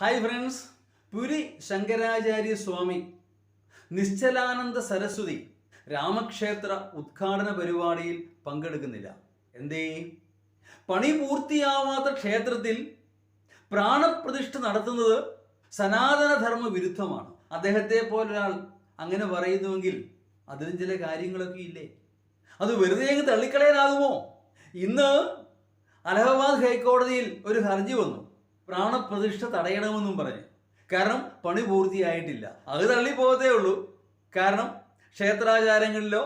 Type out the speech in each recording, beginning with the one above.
Hi friends Puri Shankaracharya Swami Nischalananda Saraswati രാമക്ഷേത്ര ഉദ്ഘാടന പരിപാടിയിൽ പങ്കെടുക്കുന്നില്ല എന്തേ പണി പൂർത്തിയാവാത്ത ക്ഷേത്രത്തിൽ പ്രാണപ്രതിഷ്ഠ നടത്തുന്നത് സനാതനധർമ്മ വിരുദ്ധമാണ് അദ്ദേഹത്തെ പോലൊരാൾ അങ്ങനെ പറയുന്നുവെങ്കിൽ അതിലും ചില കാര്യങ്ങളൊക്കെ ഇല്ലേ? അത് വെറുതെ അങ്ങ് തള്ളിക്കളയാനാകുമോ? ഇന്ന് അലഹബാദ് ഹൈക്കോടതിയിൽ ഒരു ഹർജി വന്നു. പ്രാണപ്രതിഷ്ഠ തടയണമെന്നും പറഞ്ഞ്. കാരണം പണി പൂർത്തിയായിട്ടില്ല. അത് തള്ളിപ്പോകത്തേ ഉള്ളൂ. കാരണം ക്ഷേത്രാചാരങ്ങളിലോ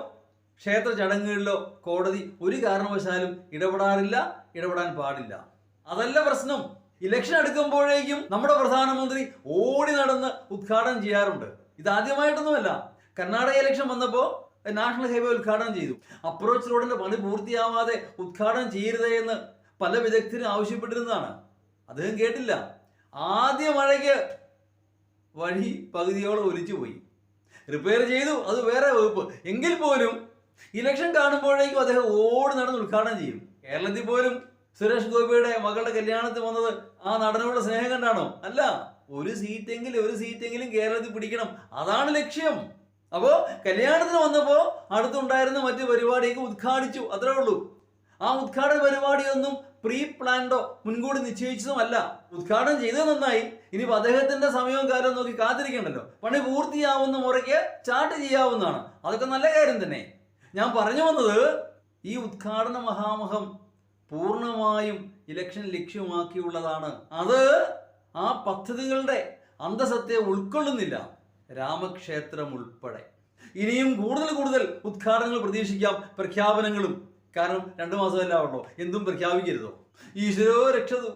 ക്ഷേത്ര ചടങ്ങുകളിലോ കോടതി ഒരു കാരണവശാലും ഇടപെടാറില്ല ഇടപെടാൻ പാടില്ല. അതല്ല പ്രശ്നം. ഇലക്ഷൻ എടുക്കുമ്പോഴേക്കും നമ്മുടെ പ്രധാനമന്ത്രി ഓടി നടന്ന് ഉദ്ഘാടനം ചെയ്യാറുണ്ട്. ഇത് ആദ്യമായിട്ടൊന്നുമല്ല. കർണാടക ഇലക്ഷൻ വന്നപ്പോൾ നാഷണൽ ഹൈവേ ഉദ്ഘാടനം ചെയ്തു. അപ്രോച്ച് റോഡിന്റെ പണി പൂർത്തിയാവാതെ ഉദ്ഘാടനം ചെയ്യരുതേ എന്ന് പല വിദഗ്ധരും ആവശ്യപ്പെട്ടിരുന്നതാണ്. അദ്ദേഹം കേട്ടില്ല. ആദ്യ മഴയ്ക്ക് വഴി പകുതിയോളം ഒലിച്ചു പോയി. റിപ്പയർ ചെയ്തു അത് വേറെ വകുപ്പ്. എങ്കിൽ പോലും ഇലക്ഷൻ കാണുമ്പോഴേക്കും അദ്ദേഹം ഓടി നടന്ന് ഉദ്ഘാടനം ചെയ്യും. കേരളത്തിൽ പോലും സുരേഷ് ഗോപിയുടെ മകളുടെ കല്യാണത്തിൽ വന്നത് ആ നടനോട് സ്നേഹം കണ്ടാണോ? അല്ല. ഒരു സീറ്റെങ്കിലും ഒരു സീറ്റെങ്കിലും കേരളത്തിൽ പിടിക്കണം. അതാണ് ലക്ഷ്യം. അപ്പോ കല്യാണത്തിന് വന്നപ്പോ അടുത്തുണ്ടായിരുന്ന മറ്റു പരിപാടിയൊക്കെ ഉദ്ഘാടിച്ചു. അത്രേ ഉള്ളൂ. ആ ഉദ്ഘാടന പരിപാടിയൊന്നും പ്രീ പ്ലാൻഡോ മുൻകൂടി നിശ്ചയിച്ചതുമല്ല. ഉദ്ഘാടനം ചെയ്തത് നന്നായി. ഇനി അദ്ദേഹത്തിന്റെ സമയവും കാലവും നോക്കി കാത്തിരിക്കണ്ടല്ലോ. പണി പൂർത്തിയാവുന്ന മുറയ്ക്ക് ചാർട്ട് ചെയ്യാവുന്നതാണ്. അതൊക്കെ നല്ല കാര്യം തന്നെ. ഞാൻ പറഞ്ഞു വന്നത് ഈ ഉദ്ഘാടന മഹാമഹം പൂർണമായും ഇലക്ഷൻ ലക്ഷ്യമാക്കിയുള്ളതാണ്. അത് ആ പദ്ധതികളുടെ അന്തസത്തെ ഉൾക്കൊള്ളുന്നില്ല. രാമക്ഷേത്രം ഉൾപ്പെടെ. ഇനിയും കൂടുതൽ കൂടുതൽ ഉദ്ഘാടനങ്ങൾ പ്രതീക്ഷിക്കാം. പ്രഖ്യാപനങ്ങളും കാരണം രണ്ടു മാസമല്ലേ ഉള്ളൂ എന്തും പ്രഖ്യാപിക്കരുതോ. ഈശ്വരോ രക്ഷതു